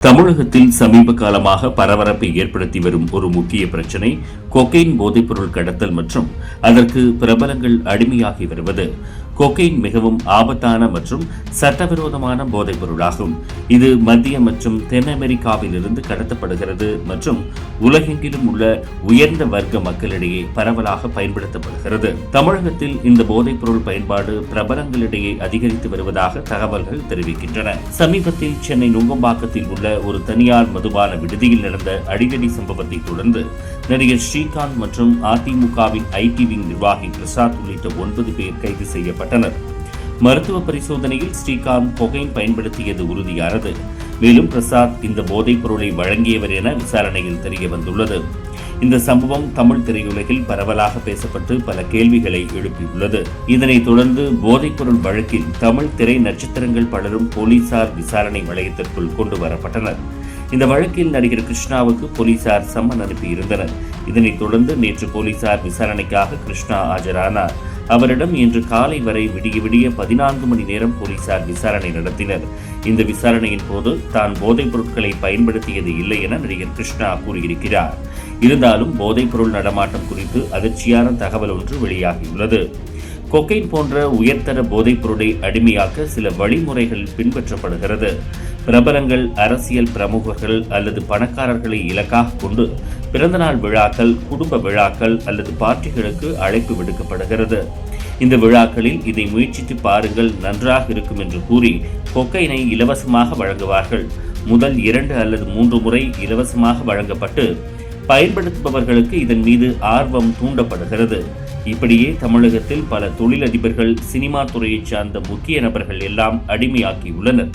தமிழகத்தில் சமீப காலமாக பரபரப்பை ஏற்படுத்தி வரும் ஒரு முக்கிய பிரச்சினை கொக்கைன் போதைப்பொருள் கடத்தல் மற்றும் அதற்கு பிரபலங்கள் அடிமையாகி வருவது. கொக்கைன் மிகவும் ஆபத்தான மற்றும் சட்டவிரோதமான போதைப் பொருளாகும் இது மத்திய மற்றும் தென் அமெரிக்காவில் இருந்து கடத்தப்படுகிறது மற்றும் உலகெங்கிலும் உள்ள உயர்ந்த வர்க்க மக்களிடையே பரவலாக பயன்படுத்தப்படுகிறது. தமிழகத்தில் இந்த போதைப் பொருள் பயன்பாடு பிரபலங்களிடையே அதிகரித்து வருவதாக தகவல்கள் தெரிவிக்கின்றன. சமீபத்தில் சென்னை நுங்கம்பாக்கத்தில் உள்ள ஒரு தனியார் மதுபான விடுதியில் நடந்த அடிதடி சம்பவத்தை தொடர்ந்து நடிகர் ஸ்ரீகாந்த் மற்றும் அதிமுகவின் ஐடி விங் நிர்வாகி பிரசாத் உள்ளிட்ட ஒன்பது பேர் கைது செய்யப்பட்டனர். மருத்துவ பரிசோதனையில் ஸ்ரீகாந்த் கொகைன் பயன்படுத்தியது உறுதியானது. மேலும் பிரசாத் இந்த போதைப் பொருளை வழங்கியவர் என விசாரணையில் தெரிய வந்துள்ளது. இந்த சம்பவம் தமிழ் திரையுலகில் பரவலாக பேசப்பட்டு பல கேள்விகளை எழுப்பியுள்ளது. இதனைத் தொடர்ந்து போதைப்பொருள் வழக்கில் தமிழ் திரை நட்சத்திரங்கள் பலரும் போலீசார் விசாரணை வளையத்திற்குள் கொண்டு வரப்பட்டனர். இந்த வழக்கில் நடிகர் கிருஷ்ணாவுக்கு போலீசார் சம்மன் அனுப்பியிருந்தனர். இதனைத் தொடர்ந்து நேற்று போலீசார் விசாரணைக்காக கிருஷ்ணா ஆஜரானார். அவரிடம் இன்று காலை வரை விடிய விடிய பதினான்கு மணி நேரம் போலீசார் விசாரணை நடத்தினர். இந்த விசாரணையின் போது தான் போதைப் பொருட்களை பயன்படுத்தியது இல்லை என நடிகர் கிருஷ்ணா கூறியிருக்கிறார். இருந்தாலும் போதைப் பொருள் நடமாட்டம் குறித்து அதிர்ச்சியான தகவல் ஒன்று வெளியாகியுள்ளது. கொக்கைன் போன்ற உயர்தர போதைப் பொருளை அடிமையாக்க சில வழிமுறைகள் பின்பற்றப்படுகிறது. பிரபலங்கள் அரசியல் பிரமுகர்கள் அல்லது பணக்காரர்களை இலக்காக கொண்டு பிறந்தநாள் விழாக்கள் குடும்ப விழாக்கள் அல்லது பார்ட்டிகளுக்கு அழைப்பு விடுக்கப்படுகிறது. இந்த விழாக்களில் இதை முயற்சித்து பாருங்கள் நன்றாக இருக்கும் என்று கூறி கொக்கைனை இலவசமாக வழங்குவார்கள். முதல் இரண்டு அல்லது மூன்று முறை இலவசமாக வழங்கப்பட்டு பயன்படுத்துபவர்களுக்கு இதன் மீது ஆர்வம் தூண்டப்படுகிறது. இப்படியே தமிழகத்தில் பல தொழிலதிபர்கள் சினிமா துறையைச் சார்ந்த முக்கிய நபர்கள் எல்லாம் அடிமையாக்கியுள்ளனர்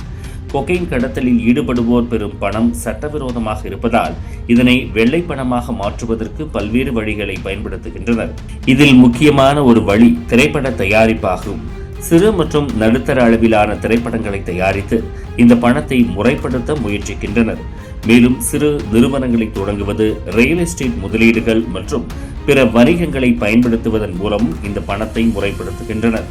கொக்கைன் கடத்தலில் ஈடுபடுவோர் பெறும் பணம் சட்டவிரோதமாக இருப்பதால் இதனை வெள்ளை பணமாக மாற்றுவதற்கு பல்வேறு வழிகளை பயன்படுத்துகின்றனர். இதில் முக்கியமான ஒரு வழி திரைப்பட தயாரிப்பாகும். சிறு மற்றும் நடுத்தர அளவிலான திரைப்படங்களை தயாரித்து இந்த பணத்தை முறைப்படுத்த முயற்சிக்கின்றனர். மேலும் சிறு நிறுவனங்களை தொடங்குவது ரியல் எஸ்டேட் முதலீடுகள் மற்றும் பிற வணிகங்களை பயன்படுத்துவதன் மூலம் இந்த பணத்தை முறைப்படுத்துகின்றனர்.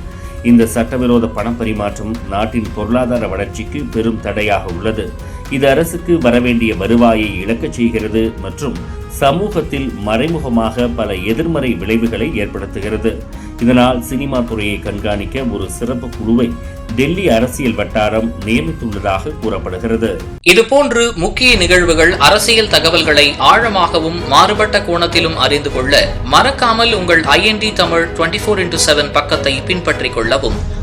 இந்த சட்டவிரோத பணப்பரிமாற்றம் நாட்டின் பொருளாதார வளர்ச்சிக்கு பெரும் தடையாக உள்ளது. இது அரசுக்கு வரவேண்டிய வருவாயை இழக்கச் செய்கிறது மற்றும் சமூகத்தில் மறைமுகமாக பல எதிர்மறை விளைவுகளை ஏற்படுத்துகிறது. இதனால் சினிமா துறையை கண்காணிக்க ஒரு சிறப்பு குழுவை டெல்லி அரசியல் வட்டாரம் நியமித்துள்ளதாக கூறப்படுகிறது. இதுபோன்று முக்கிய நிகழ்வுகள் அரசியல் தகவல்களை ஆழமாகவும் மாறுபட்ட கோணத்திலும் அறிந்து கொள்ள மறக்காமல் உங்கள் I N D Tamil twenty four into seven பக்கத்தை பின்பற்றிக் கொள்ளவும்.